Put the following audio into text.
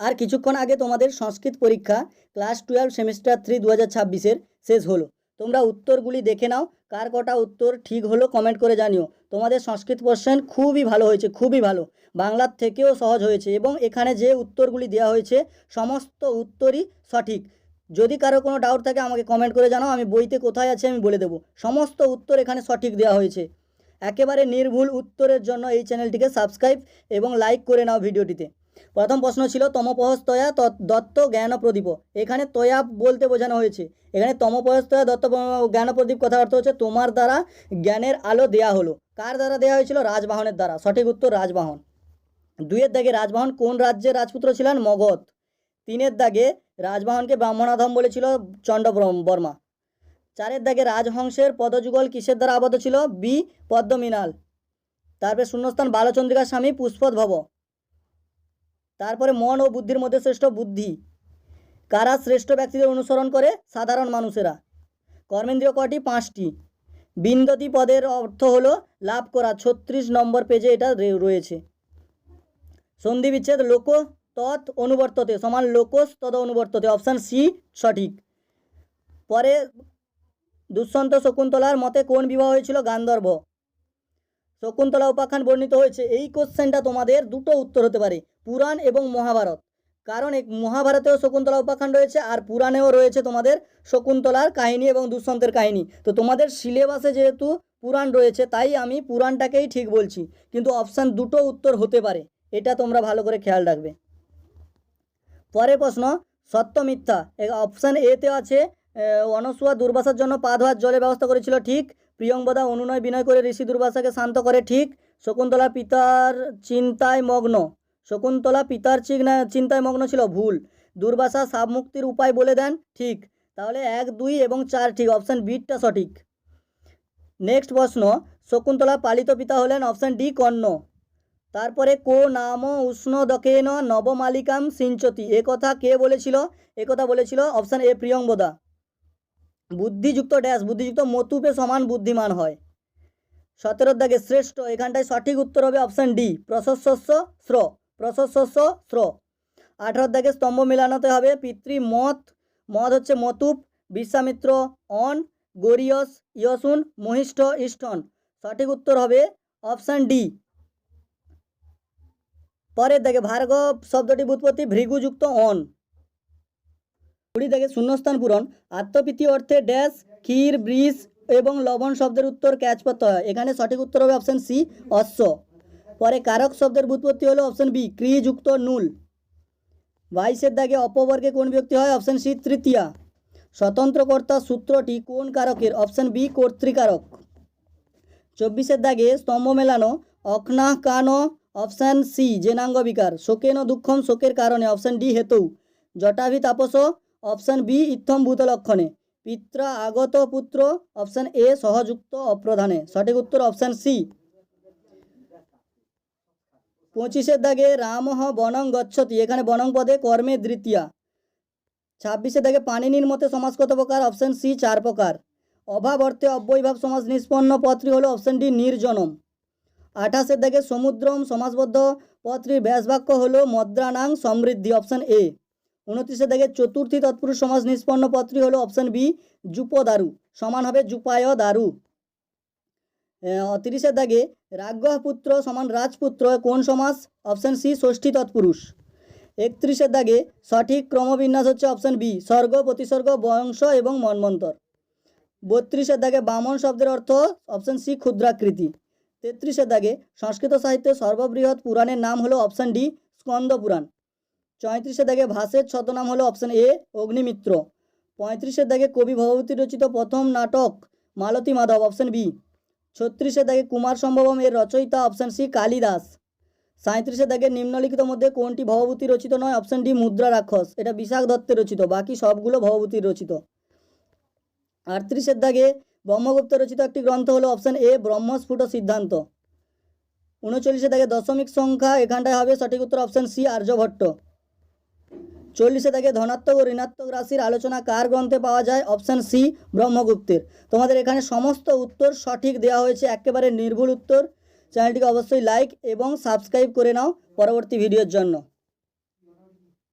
আর কিছুক্ষণ আগে তোমাদের সংস্কৃত পরীক্ষা ক্লাস টুয়েলভ সেমিস্টার থ্রি দু হাজার ছাব্বিশের শেষ হলো। তোমরা উত্তরগুলি দেখে নাও, কার কটা উত্তর ঠিক হলো কমেন্ট করে জানিও। তোমাদের সংস্কৃত কোশ্চেন খুবই ভালো হয়েছে, খুবই ভালো। বাংলার থেকেও সহজ হয়েছে এবং এখানে যে উত্তরগুলি দেওয়া হয়েছে, সমস্ত উত্তরই সঠিক। যদি কারও কোনো ডাউট থাকে আমাকে কমেন্ট করে জানাও, আমি বইতে কোথায় আছে আমি বলে দেবো। সমস্ত উত্তর এখানে সঠিক দেওয়া হয়েছে। একেবারে নির্ভুল উত্তরের জন্য এই চ্যানেলটিকে সাবস্ক্রাইব এবং লাইক করে নাও ভিডিওটিতে প্রথম প্রশ্ন ছিল তমপহস্তয়া দত্ত জ্ঞান প্রদীপ। এখানে তয়া বলতে বোঝানো হয়েছে। এখানে তমপহস্তয়া, দত্ত জ্ঞান প্রদীপ কথার অর্থ হচ্ছে তোমার দ্বারা জ্ঞানের আলো দেয়া হলো। কার দ্বারা দেওয়া হয়েছিল? রাজবাহনের দ্বারা। সঠিক উত্তর রাজবাহন। দুইয়ের দাগে রাজবাহন কোন রাজ্যের রাজপুত্র ছিলেন? মগধ। তিনের দাগে রাজবাহনকে ব্রাহ্মণাধম বলেছিল চণ্ড বর্মা। চারের দাগে রাজহংসের পদযুগল কিসের দ্বারা আবদ্ধ ছিল? বি পদ্মমিনাল। তারপরে শূন্যস্থান বালচন্দ্রিকা স্বামী পুষ্পদ ভব তারপরে মন ও বুদ্ধির মধ্যে শ্রেষ্ঠ বুদ্ধি। কারা শ্রেষ্ঠ ব্যক্তিদের অনুসরণ করে? সাধারণ মানুষেরা। কর্মেন্দ্রীয় কটি? পাঁচটি। বিন্দতি পদের অর্থ হলো লাভ করা। ছত্রিশ নম্বর পেজে এটা রয়েছে। সন্ধি বিচ্ছেদ, লোক তৎ অনুবর্ততে, সমান লোকস তদ অনুবর্ততে অপশান সি সঠিক। পরে দুষ্যন্ত শকুন্তলার মতে কোন বিবাহ হয়েছিল? গান্ধর্ব। শকুন্তলা উপাখ্যান বর্ণিত হয়েছে। এই কোশ্চেনটা তোমাদের দুটো উত্তর হতে পারে। পুরাণ এবং মহাভারত। কারণ এক মহাভারতেও শকুন্তলা উপাখ্যান রয়েছে আর পুরাণেও রয়েছে তোমাদের শকুন্তলার কাহিনী এবং দুঃসন্তের কাহিনী। তো তোমাদের সিলেবাসে যেহেতু পুরাণ রয়েছে, তাই আমি পুরাণটাকেই ঠিক বলছি। কিন্তু অপশান দুটো উত্তর হতে পারে, এটা তোমরা ভালো করে খেয়াল রাখবে। পরে প্রশ্ন, সত্য মিথ্যা। অপশান এতে আছে অনসুয়া দুর্বাসার জন্য পা ধোয়ার জলের ব্যবস্থা করেছিল, ঠিক। প্রিয়ঙ্বদা অনুনয় বিনয় করে ঋষি দুর্বাসাকে শান্ত করে, ঠিক। শকুন্তলা পিতার চিন্তায় মগ্ন। শকুন্তলা পিতার চিন্তা- চিন্তায় মগ্ন ছিল, ভুল। দুর্বাসা সাপ মুক্তির উপায় বলে দেন, ঠিক। তাহলে এক, দুই এবং চার ঠিক, অপশান বিটা সঠিক। নেক্সট প্রশ্ন, শকুন্তলা পালিত পিতা হলেন অপশান ডি কর্ণ। তারপরে কো নাম উষ্ণ দকেন নবমালিকাম সিঞ্চতি। এ কথা কে বলেছিল? এ কথা বলেছিল অপশান এ প্রিয়ঙ্বদা বুদ্ধিযুক্ত ড্যাশ, বুদ্ধিযুক্ত মতুপে সমান বুদ্ধিমান হয়। সতেরোর দাগে শ্রেষ্ঠ, এখানটায় সঠিক উত্তর হবে অপশান ডি প্রশস্য স্র। প্রশস্য স্র। আঠারোর দাগে স্তম্ভ মেলানোতে হবে পিতৃ মত। মদ হচ্ছে মতুপ, বিশ্বামিত্র, অন, গরিয়স, ইয়সুন, মহিষ্ঠ, ইষ্টন। সঠিক উত্তর হবে অপশান ডি। পরের দাগে ভার্গব শব্দটি বুৎপত্তি ভৃগুযুক্ত অন। কুড়ি দাগে শূন্যস্থান পূরণ। আত্মপ্রীতি অর্থে ড্যাশ, ক্ষীর, ব্রিজ এবং লবণ শব্দের উত্তর ক্যাচ করতে হয়। এখানে সঠিক উত্তর হবে অপশান সি, অশ্ব। পরে কারক শব্দের বুৎপত্তি হলো অপশান বি, ক্রিযুক্ত নুল। বাইশের দাগে অপবর্গে কোন ব্যক্তি হয়? অপশান সি, তৃতীয়া। স্বতন্ত্রকর্তা সূত্রটি কোন কারকের? Option B, কর্তৃকারক। চব্বিশের দাগে স্তম্ভ মেলানো অখনা কান অপশান সি জেনাঙ্গ বিকার শোকেন দুঃখম শোকের কারণে অপশান ডি, হেতু। জটাভি তাপস, অপশান বি, ইত্থম ভূতলক্ষণে। পিত্রা আগত পুত্র, অপশান এ, সহযুক্ত অপ্রধানে। সঠিক উত্তর অপশান সি। পঁচিশের দাগে রামহ বনং গচ্ছতি, এখানে বনং পদে কর্মে দ্বিতীয়া। ছাব্বিশের দাগে পানিনির মতে সমাজ কত প্রকার, অপশান সি চার প্রকার। অভাব অর্থে অব্যয়ভাব, সমাজ নিষ্পন্ন পত্রী হলো অপশান ডি নির্জনম। আঠাশের দাগে সমুদ্রম, সমাজবদ্ধ পত্রীর ব্যাসবাক্য হলো মদ্রানাং সমৃদ্ধি, অপশান এ। উনত্রিশের দাগে চতুর্থী তৎপুরুষ সমাজ নিষ্পন্ন পত্রী হলো অপশান বি, জুপদারু, সমান হবে জুপায় দারু তিরিশের দাগে রাজ্ঞহ পুত্র সমান রাজপুত্র কোন সমাস? অপশান সি, ষষ্ঠী তৎপুরুষ। একত্রিশের দাগে সঠিক ক্রমবিন্যাস হচ্ছে অপশান বি, স্বর্গ প্রতিসর্গ বংশ এবং মন্মন্তর। বত্রিশের দাগে বামন শব্দের অর্থ অপশান সি, ক্ষুদ্রাকৃতি। তেত্রিশের দাগে সংস্কৃত সাহিত্যের সর্ববৃহৎ পুরাণের নাম হলো অপশান ডি, স্কন্দ পুরাণ। চৌত্রিশের দাগে ভাষের ছদ্মনাম হলো অপশান এ, অগ্নিমিত্র। পঁয়ত্রিশের দাগে কবি ভগবতী রচিত প্রথম নাটক মালতী মাধব, অপশান বি। ছত্রিশের দাগে কুমার সম্ভবম এর রচয়িতা অপশান সি কালিদাস। সাঁত্রিশের দাগে নিম্নলিখিত মধ্যে কোনটি ভবভূতি রচিত নয়? অপশান ডি মুদ্রা রাক্ষস। এটা বিশাখ দত্তের রচিত, বাকি সবগুলো ভবভূতির রচিত। আটত্রিশের দাগে ব্রহ্মগুপ্ত রচিত একটি গ্রন্থ হলো অপশান এ, ব্রহ্মস্ফুট সিদ্ধান্ত। উনচল্লিশের দাগে দশমিক সংখ্যা এখানটায় হবে, সঠিক উত্তর অপশান সি আর্যভট্ট। চল্লিশে থেকে ধনাত্মক ও ঋণাত্মক রাশির আলোচনা কার গ্রন্থে পাওয়া যায়? অপশান সি, ব্রহ্মগুপ্তের। তোমাদের এখানে সমস্ত উত্তর সঠিক দেওয়া হয়েছে, একেবারে নির্ভুল উত্তর। চ্যানেলটিকে অবশ্যই লাইক এবং সাবস্ক্রাইব করে নাও পরবর্তী ভিডিওর জন্য।